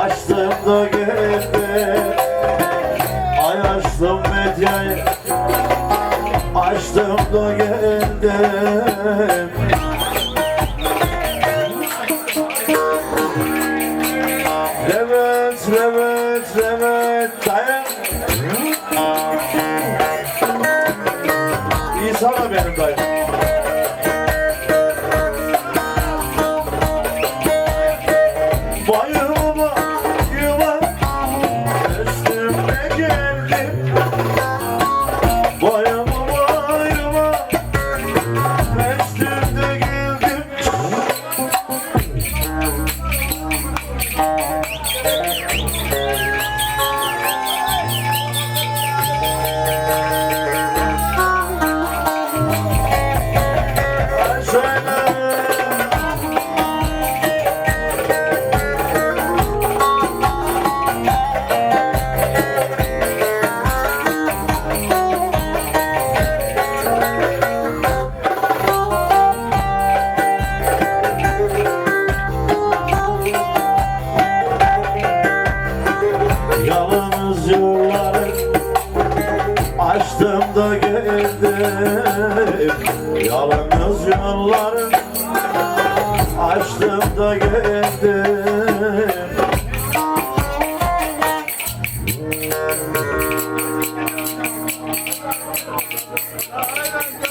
Açtım da gitti Ay açtım medyayı. Açtım da gitti yalnız yolları Açtım da gittim Yalnız yolları Açtım da gittim Aynen.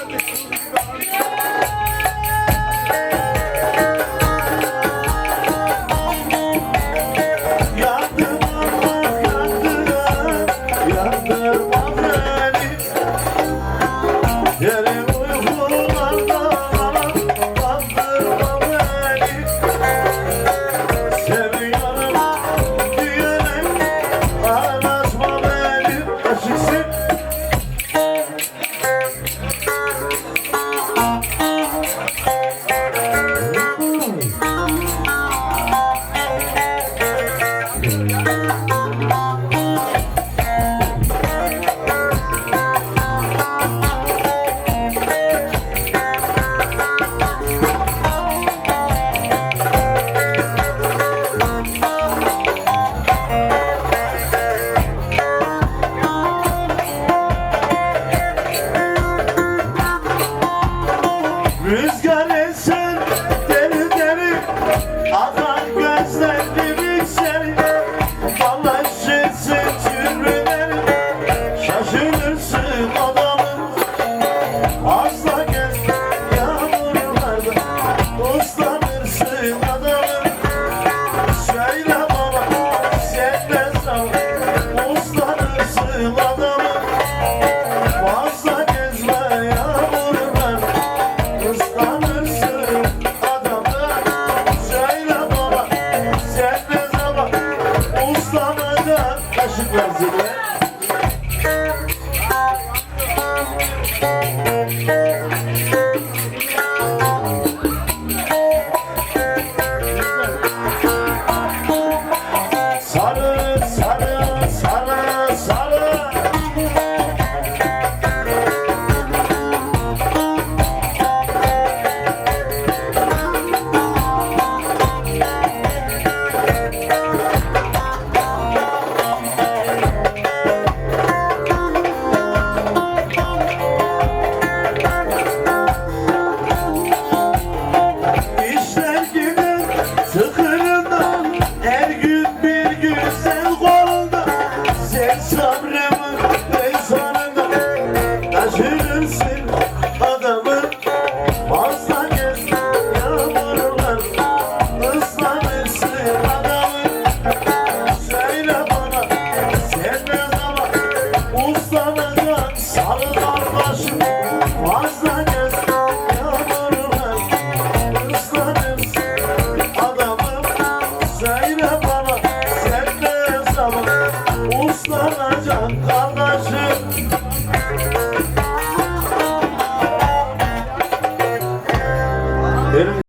Rüzgar.